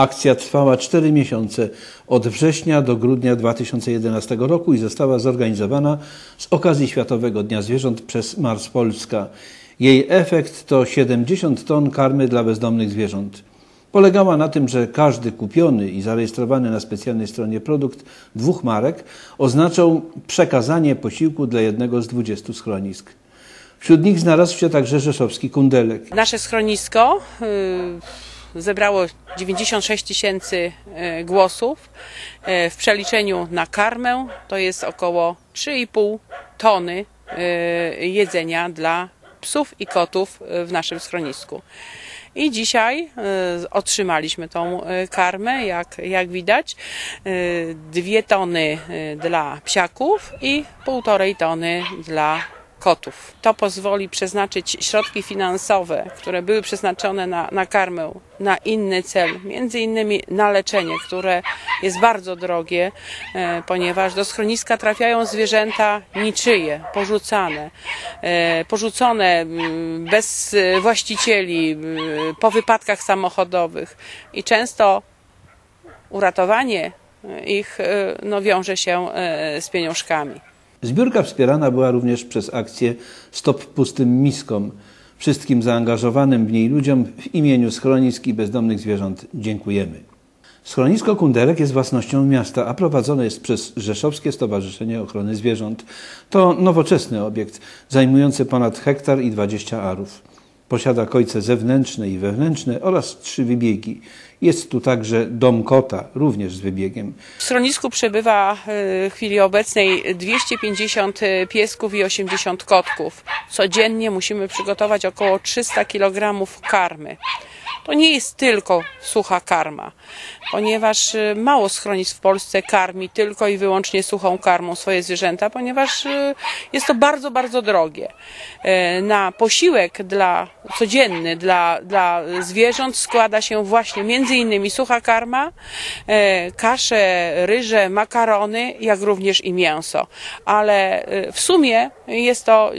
Akcja trwała 4 miesiące, od września do grudnia 2011 roku i została zorganizowana z okazji Światowego Dnia Zwierząt przez Mars Polska. Jej efekt to 70 ton karmy dla bezdomnych zwierząt. Polegała na tym, że każdy kupiony i zarejestrowany na specjalnej stronie produkt dwóch marek oznaczał przekazanie posiłku dla jednego z 20 schronisk. Wśród nich znalazł się także rzeszowski kundelek. Nasze schronisko y, zebrało 96 tysięcy y, głosów. Y, W przeliczeniu na karmę to jest około 3,5 tony y, jedzenia dla psów i kotów w naszym schronisku. I dzisiaj otrzymaliśmy tą karmę, jak, jak widać. Dwie tony dla psiaków i półtorej tony dla kotów. To pozwoli przeznaczyć środki finansowe, które były przeznaczone na, na karmę, na inny cel, między innymi na leczenie, które jest bardzo drogie, e, ponieważ do schroniska trafiają zwierzęta niczyje, porzucane, e, porzucone mm, bez e, właścicieli, m, po wypadkach samochodowych i często uratowanie ich e, no, wiąże się e, z pieniążkami. Zbiórka wspierana była również przez akcję Stop Pustym Miskom. Wszystkim zaangażowanym w niej ludziom w imieniu schronisk i bezdomnych zwierząt dziękujemy. Schronisko Kundelek jest własnością miasta, a prowadzone jest przez Rzeszowskie Stowarzyszenie Ochrony Zwierząt. To nowoczesny obiekt zajmujący ponad hektar i 20 arów. Posiada kojce zewnętrzne i wewnętrzne oraz trzy wybiegi. Jest tu także dom kota, również z wybiegiem. W schronisku przebywa e, w chwili obecnej 250 piesków i 80 kotków. Codziennie musimy przygotować około 300 kg karmy. To nie jest tylko sucha karma, ponieważ e, mało schronisk w Polsce karmi tylko i wyłącznie suchą karmą swoje zwierzęta, ponieważ e, jest to bardzo, bardzo drogie. E, Na posiłek dla, codzienny dla, dla zwierząt składa się właśnie między innymi sucha karma, kasze, ryże, makarony, jak również i mięso. Ale w sumie jest to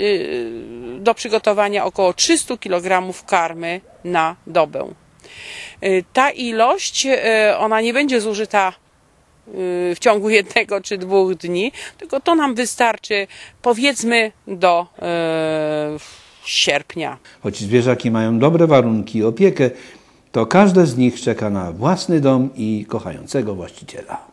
do przygotowania około 300 kg karmy na dobę. Y, Ta ilość, y, ona nie będzie zużyta y, w ciągu jednego czy dwóch dni, tylko to nam wystarczy powiedzmy do sierpnia. Choć zwierzaki mają dobre warunki i opiekę, to każde z nich czeka na własny dom i kochającego właściciela.